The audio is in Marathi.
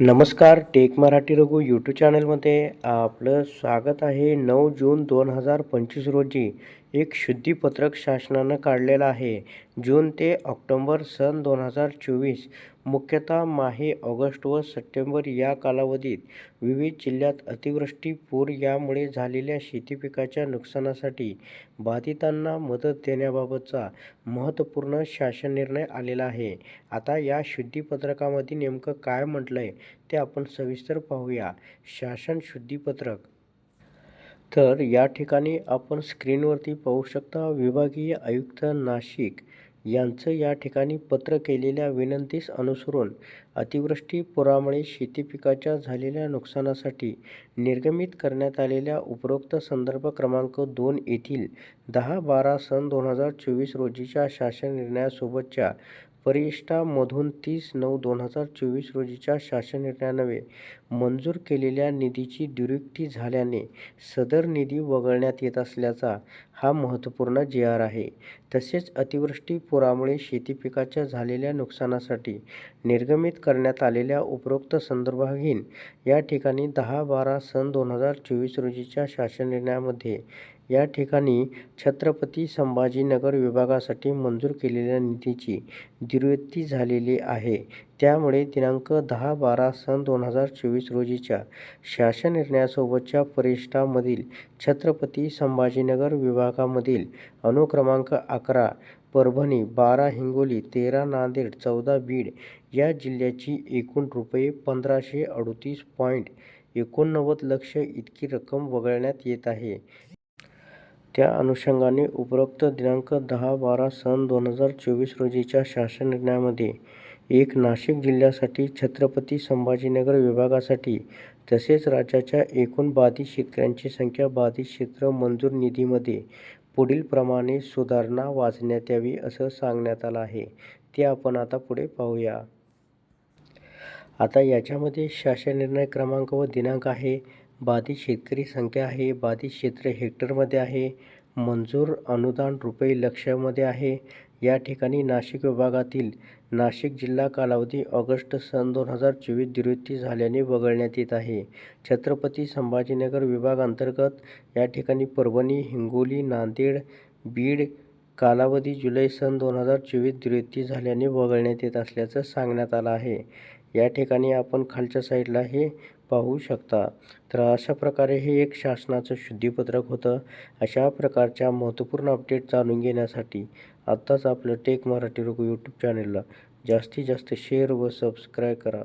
नमस्कार टेक मराठी रघु यूट्यूब चॅनलमध्ये आपलं स्वागत आहे. नऊ जून दोन हजार पंचवीस रोजी एक शुद्धीपत्रक शासनानं काढलेलं आहे. जून ते ऑक्टोंबर सन दोन हजार चोवीस मुख्यतः माहे ऑगस्ट व सप्टेंबर या कालावधीत विविध जिल्ह्यात अतिवृष्टी पूर यामुळे झालेल्या शेती पिकाच्या नुकसानासाठी बाधितांना मदत देण्याबाबतचा महत्त्वपूर्ण शासन निर्णय आलेला आहे. आता या शुद्धीपत्रकामध्ये नेमकं काय म्हटलं आहे ते आपण सविस्तर पाहूया. शासन शुद्धीपत्रक तर या ठिकाणी आपण स्क्रीनवरती पाहू शकता विभागीय आयुक्त नाशिक यांचं या ठिकाणी पत्र केलेल्या विनंतीस अनुसरून अतिवृष्टी पुरामुळे शेती पिकाच्या झालेल्या नुकसानासाठी निर्गमित करण्यात आलेल्या उपरोक्त संदर्भ क्रमांक दोन येथील दहा बारा सन दोन हजार चोवीस रोजीच्या शासन निर्णयासोबतच्या परिशिष्टामधून तीस नऊ दोन हजार चोवीस रोजीच्या शासन निर्णयान्वये मंजूर केलेल्या निधीची दुरुक्ती झाल्याने सदर निधी वगळण्यात येत असल्याचा हा महत्त्वपूर्ण जी आर आहे. तसेच अतिवृष्टी पुरामुळे शेती पिकाच्या झालेल्या नुकसानासाठी निर्गमित करण्यात आलेल्या उपरोक्त संदर्भाहीन या ठिकाणी दहा बारा सन दोन हजार चोवीस रोजीच्या शासन निर्णयामध्ये या ठिकाणी छत्रपती संभाजीनगर विभागासाठी मंजूर केलेल्या निधीची दुरुक्ती झालेली आहे. त्यामुळे दिनांक दहा बारा सन दोन हजार चोवीस रोजीच्या शासन निर्णयासोबतच्या परिशिष्टामधील छत्रपती संभाजीनगर विभागामधील अनुक्रमांक अकरा परभणी बारा हिंगोली तेरा नांदेड चौदा बीड या जिल्ह्याची एकूण रुपये पंधराशे अडतीस पॉईंट एकोणनव्वद लक्ष इतकी रक्कम वगळण्यात येत आहे. त्या अनुषंगाने उपरोक्त दिनांक दहा बारा सन दोन हजार चोवीस रोजीच्या शासन निर्णयामध्ये एक नाशिक जिल्ह्यासाठी छत्रपती संभाजीनगर विभागासाठी तसेच राज्याच्या एकूण बाधित शेतकऱ्यांची संख्या बाधित क्षेत्र मंजूर निधीमध्ये पुढील प्रमाणे सुधारणा वाचण्यात यावी असं सांगण्यात आलं आहे. ते आपण आता पुढे पाहूया. आता याच्यामध्ये शासन निर्णय क्रमांक व दिनांक आहे. बाधित शेतकरी संख्या आहे. बाधित क्षेत्र हेक्टरमध्ये आहे. मंजूर अनुदान रुपये लक्षामध्ये आहे. या ठिकाणी नाशिक विभागातील नाशिक जिल्हा कालावधी ऑगस्ट सन दोन हजार चोवीस दुरुस्ती झाल्याने वगळण्यात येत आहे. छत्रपती संभाजीनगर विभाग अंतर्गत या ठिकाणी परभणी हिंगोली नांदेड बीड कालावधी जुलै सन दोन हजार चोवीस दुरुस्ती झाल्याने वगळण्यात येत असल्याचं सांगण्यात आलं आहे. या ठिकाणी आपण खालच्या साईडला हे पाहू शकता. तर अशा प्रकारे हे एक शासनाचं शुद्धीपत्रक होतं. अशा प्रकारच्या महत्त्वपूर्ण अपडेट जाणून घेण्यासाठी आत्ताच आपलं टेक मराठी रोग यूट्यूब चॅनलला जास्तीत जास्त शेअर व सबस्क्राईब करा.